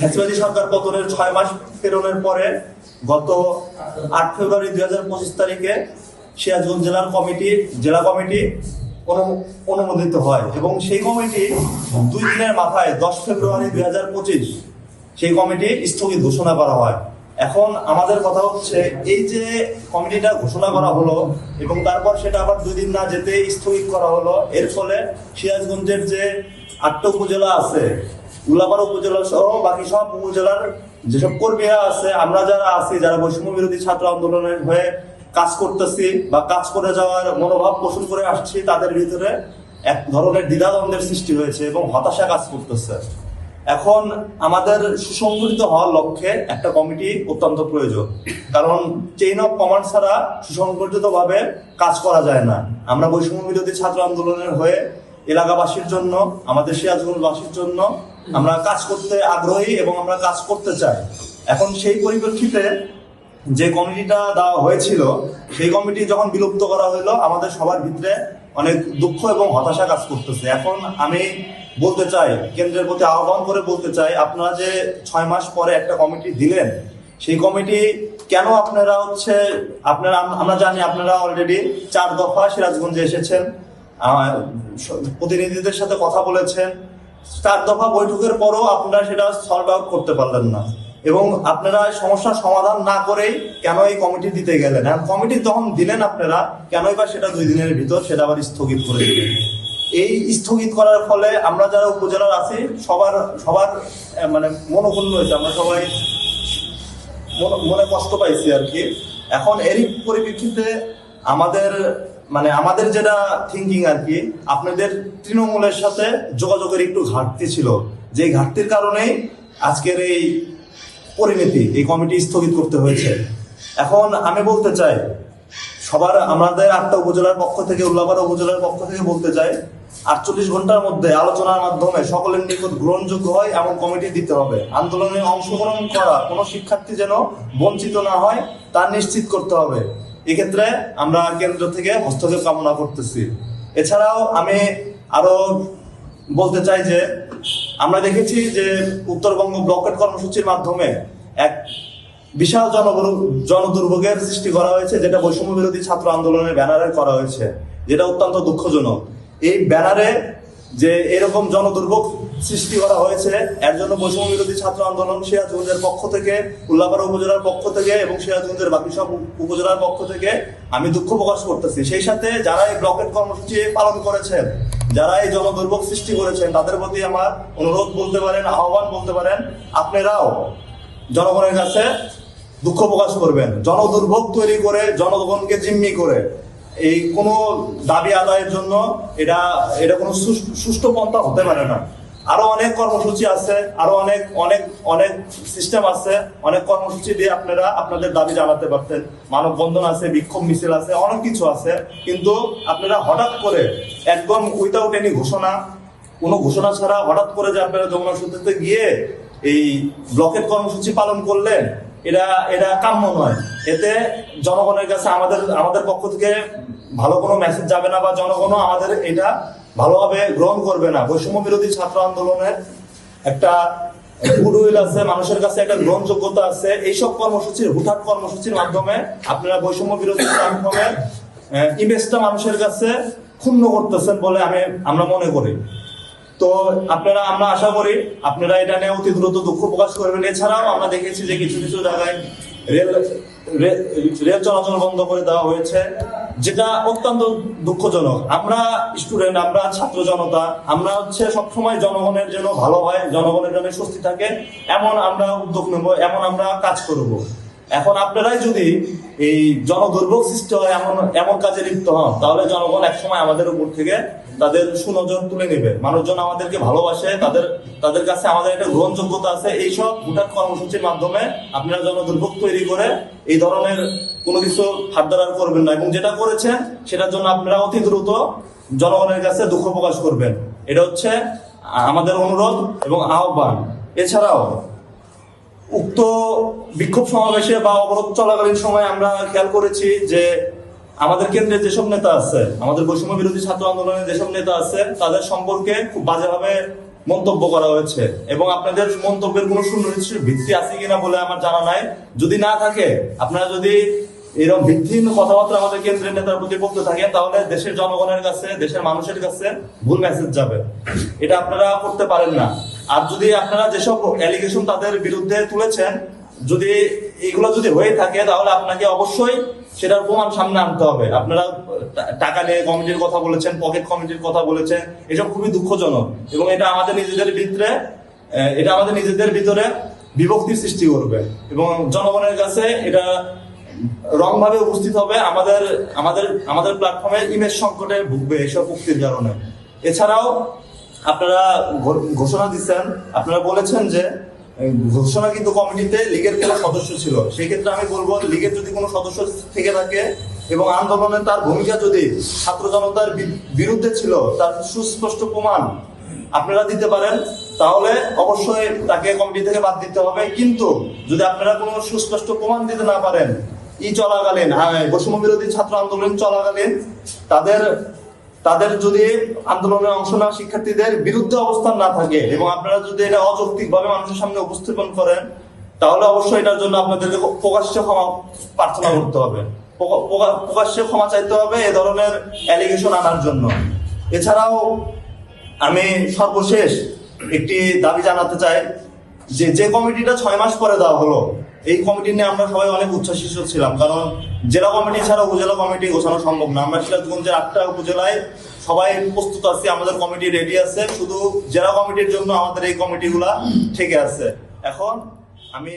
ফ্যাসিবাদী সরকার পতনের ছয় মাস পেরোনোর পরে গত আট ফেব্রুয়ারি দুই হাজার পঁচিশ তারিখে সিরাজগঞ্জ জেলার কমিটি, জেলা কমিটি অনু- অনুমোদিত হয় এবং সেই কমিটি দুই দিনের মাথায় দশ ফেব্রুয়ারি দুই হাজার পঁচিশ সেই কমিটি স্থগিত ঘোষণা করা হয়। এখন আমাদের কথা হচ্ছে, এই যে কমিটিটা ঘোষণা করা হলো এবং তারপর সেটা আবার দুই দিন না যেতে স্থগিত করা হলো, এর ফলে সিরাজগঞ্জের যে আটটা উপজেলা আছে উল্লাপাড়া উপজেলা সহ বাকি সব উপজেলার যেসব কর্মীরা আছে, আমরা যারা আছি, যারা বৈষম্য বিরোধী ছাত্র আন্দোলনের হয়ে কাজ করতেছি বা কাজ করে যাওয়ার মনোভাব পোষণ করে আসছি, তাদের ভিতরে এক ধরনের দ্বিধাদ্বন্দ্বের সৃষ্টি হয়েছে এবং হতাশা কাজ করতেছে। এখন আমাদের সুসংগঠিত হওয়ার লক্ষ্যে একটা কমিটি অত্যন্ত প্রয়োজন। কারণ চেইন অফ কমান্ড ছাড়া সুসংগঠিত ভাবে কাজ করা যায় না। আমরা বৈষম্য বিরোধী ছাত্র আন্দোলনের হয়ে এলাকাবাসীর জন্য, আমাদের সিরাজগঞ্জবাসীর জন্য আমরা কাজ করতে আগ্রহী এবং আমরা কাজ করতে চাই। এখন সেই পরিপ্রেক্ষিতে যে কমিটিটা দেওয়া হয়েছিল, সেই কমিটি যখন বিলুপ্ত করা হলো আমাদের সবার ভিতরে অনেক দুঃখ এবং হতাশা কাজ করতেছে। এখন আমি বলতে চাই, কেন্দ্রের প্রতি আহ্বান করে বলতে চাই, আপনারা যে ছয় মাস পরে একটা কমিটি দিলেন, সেই কমিটি কেন আপনারা হচ্ছে, আপনারা, আমরা জানি আপনারা অলরেডি চার দফা সিরাজগঞ্জে এসেছেন প্রতিনিধিদের সাথে কথা বলেছেন চার দফা বৈঠকের পরও আপনারা সেটা সলভ আউট করতে পারলেন না। এবং আপনারা সমস্যার সমাধান না করেই কেন এই কমিটি দিতে গেলেন? এখন কমিটি তখন দিলেন আপনারা, কেনই বা সেটা দুই দিনের ভিতর সেটা আবার স্থগিত করে দিলেন। এই স্থগিত করার ফলে আমরা যারা উপজেলার আছি, সবার সবার মানে মনোক্ষুণ্ণ হয়েছে। আমরা সবাই মনে কষ্ট পাইছি আর কি। এখন এরই পরিপ্রেক্ষিতে আমাদের মানে আমাদের যেটা থিঙ্কিং আর কি আপনাদের তৃণমূলের সাথে যোগাযোগের একটু ঘাটতি ছিল। যে ঘাটতির কারণেই আজকের এই পরিণতি, এই কমিটি স্থগিত করতে হয়েছে। এখন আমি বলতে চাই, সবার আমাদের আটটা উপজেলার পক্ষ থেকে, উল্লাপাড়া উপজেলার পক্ষ থেকে বলতে চাই, আটচল্লিশ ঘণ্টার মধ্যে আলোচনার মাধ্যমে সকলের নিকট গ্রহণযোগ্য হয় এমন কমিটি দিতে হবে। আন্দোলনে অংশগ্রহণ করা কোনো শিক্ষার্থী যেন বঞ্চিত না হয়, তা নিশ্চিত করতে হবে। এক্ষেত্রে আমরা কেন্দ্র থেকে হস্তক্ষেপ কামনা করতেছি। এছাড়াও আমি আরও বলতে চাই যে, আমরা দেখেছি যে উত্তরবঙ্গ ব্লকেট কর্মসূচির মাধ্যমে এক বিশাল জনবর- জনদুর্ভোগের সৃষ্টি করা হয়েছে, যেটা বৈষম্য বিরোধী ছাত্র আন্দোলনের ব্যানারে করা হয়েছে, যেটা অত্যন্ত দুঃখজনক। এই ব্যানারে যে এরকম জনদুর্ভোগ সৃষ্টি করা হয়েছে। এর জন্য বৈষম্য বিরোধী ছাত্র আন্দোলন সিরাজগঞ্জের পক্ষ থেকে, উল্লাপাড়া উপজেলার পক্ষ থেকে এবং সিরাজগঞ্জের বাকি সব উপজেলার পক্ষ থেকে আমি দুঃখ প্রকাশ করতেছি। সেই সাথে যারা এই ব্লকেট কর্মসূচি পালন করেছেন, যারা এই জনদুর্ভোগ সৃষ্টি করেছেন, তাদের প্রতি আমার অনুরোধ বলতে পারেন, আহ্বান বলতে পারেন, আপনারাও জনগণের কাছে দুঃখ প্রকাশ করবেন। জনদুর্ভোগ তৈরি করে, জনগণকে জিম্মি করে, এই কোনো দাবি আদায়ের জন্য এটা এটা কোনো সুষ্ঠু পন্থা হতে পারে না। আরও অনেক কর্মসূচি আছে, আরও অনেক অনেক অনেক সিস্টেম আছে, অনেক কর্মসূচি দিয়ে আপনারা আপনাদের দাবি জানাতে পারতেন। মানববন্ধন আছে, বিক্ষোভ মিছিল আছে, অনেক কিছু আছে। কিন্তু আপনারা হঠাৎ করে একদম উইদাউট এনি ঘোষণা, কোনো ঘোষণা ছাড়া হঠাৎ করে যে আপনারা যমুনা সূত্রতে গিয়ে এই ব্লকের কর্মসূচি পালন করলেন, এটা এটা কাম্য নয়। এতে জনগণের কাছে আমাদের আমাদের পক্ষ থেকে ভালো কোনো মেসেজ যাবে না বা জনগণও আমাদের এটা ভালোভাবে গ্রহণ করবে না। বৈষম্য বিরোধী ছাত্র আন্দোলনের একটা গুডউইল আছে, মানুষের কাছে একটা গ্রহণযোগ্যতা আছে। এইসব কর্মসূচির হুঠাট কর্মসূচির মাধ্যমে আপনারা বৈষম্য বিরোধী প্ল্যাটফর্মের ইমেজটা মানুষের কাছে ক্ষুণ্ণ করতেছেন বলে আমি, আমরা মনে করি। তো আপনারা, আমরা আশা করি আপনারা এটা নিয়ে অতি দ্রুত দুঃখ প্রকাশ করবেন। এছাড়াও আমরা দেখেছি যে কিছু কিছু জায়গায় রেল রেল চলাচল বন্ধ করে দেওয়া হয়েছে। যেটা অত্যন্ত দুঃখজনক। আমরা স্টুডেন্ট আমরা ছাত্র জনতা, আমরা হচ্ছে সবসময় জনগণের জন্য ভালো হয়, জনগণের জন্য স্বস্তি থাকে, এমন আমরা উদ্যোগ নেব, এমন আমরা কাজ করব। এখন আপনারাই যদি এই জনদুর্ভোগ সৃষ্টি হয়, এমন এমন কাজে লিপ্ত হন, তাহলে জনগণ একসময় আমাদের উপর থেকে তাদের সুনজর তুলে নেবে। মানুষজন আমাদেরকে ভালোবাসে, তাদের তাদের কাছে আমাদের একটা গ্রহণযোগ্যতা আছে। এইসব ভুটান কর্মসূচির মাধ্যমে আপনারা জনদুর্ভোগ তৈরি করে এই ধরনের কোনো কিছু হাতদার করবেন না। এবং যেটা করেছেন, সেটার জন্য আপনারা অতি দ্রুত জনগণের কাছে দুঃখ প্রকাশ করবেন। এটা হচ্ছে আমাদের অনুরোধ এবং আহ্বান। এছাড়াও উক্ত বিক্ষোভ সমাবেশে বা অবরোধ চলাকালীন সময় আমরা খেয়াল করেছি যে আমাদের কেন্দ্রে যেসব নেতা আছে, আমাদের বৈষম্য বিরোধী ছাত্র আন্দোলনের যেসব নেতা আছে, তাদের সম্পর্কে খুব বাজেভাবে মন্তব্য করা হয়েছে। এবং আপনাদের মন্তব্যের কোনো সুনির্দিষ্ট ভিত্তি আছে কিনা বলে আমার জানা নাই। যদি না থাকে, আপনারা যদি এরকম ভিত্তিহীন কথাবার্তা আমাদের কেন্দ্রের নেতার প্রতি বলতে থাকেন, তাহলে দেশের জনগণের কাছে, দেশের মানুষের কাছে ভুল মেসেজ যাবে। এটা আপনারা করতে পারেন না। আর যদি আপনারা যেসব অ্যালিগেশন তাদের বিরুদ্ধে তুলেছেন, যদি এগুলো যদি হয়ে থাকে, তাহলে আপনাকে অবশ্যই সেটার প্রমাণ সামনে আনতে হবে। আপনারা টাকা নিয়ে কমিটির কথা বলেছেন পকেট কমিটির কথা বলেছেন, এসব খুবই দুঃখজনক এবং এটা আমাদের নিজেদের ভিতরে এটা আমাদের নিজেদের ভিতরে বিভক্তির সৃষ্টি করবে এবং জনগণের কাছে এটা রং ভাবে উপস্থিত হবে। আমাদের আমাদের আমাদের প্ল্যাটফর্মের ইমেজ সংকটে ভুগবে এসব উক্তির কারণে। এছাড়াও আপনারা ঘোষণা দিচ্ছেন আপনারা বলেছেন যে ঘোষণা কিন্তু কমিটিতে লীগের কোনো সদস্য ছিল। সেই ক্ষেত্রে আমি বলব লীগের যদি কোনো সদস্য থেকে থাকে এবং আন্দোলনে তার ভূমিকা যদি ছাত্র জনতার বিরুদ্ধে ছিল তার সুস্পষ্ট প্রমাণ আপনারা দিতে পারেন তাহলে অবশ্যই তাকে কমিটি থেকে বাদ দিতে হবে। কিন্তু যদি আপনারা কোনো সুস্পষ্ট প্রমাণ দিতে না পারেন ই চলাকালীন আহ, বৈষম্য বিরোধী ছাত্র আন্দোলন চলাকালীন তাদের তাদের যদি আন্দোলনে অংশ নেওয়া শিক্ষার্থীদের বিরুদ্ধে অবস্থান না থাকে এবং আপনারা যদি এটা অযৌক্তিক ভাবে মানুষের সামনে উপস্থাপন করেন, তাহলে অবশ্যই এটার জন্য আপনাদেরকে প্রকাশ্যে ক্ষমা প্রার্থনা করতে হবে। প্রকা- প্রকা- প্রকাশ্যে ক্ষমা চাইতে হবে এ ধরনের অ্যালিগেশন আনার জন্য। এছাড়াও আমি সর্বশেষ একটি দাবি জানাতে চাই যে যে কমিটিটা ছয় মাস পরে দেওয়া হলো, এই কমিটি নিয়ে আমরা সবাই অনেক উচ্ছ্বাসিত ছিলাম, কারণ জেলা কমিটি ছাড়া উপজেলা কমিটি গোছানো সম্ভব না। আমরা সিরাজগঞ্জের আটটা উপজেলায় সবাই প্রস্তুত আছি, আমাদের কমিটি রেডি আছে, শুধু জেলা কমিটির জন্য আমাদের এই কমিটিগুলা থেকে আছে। এখন আমি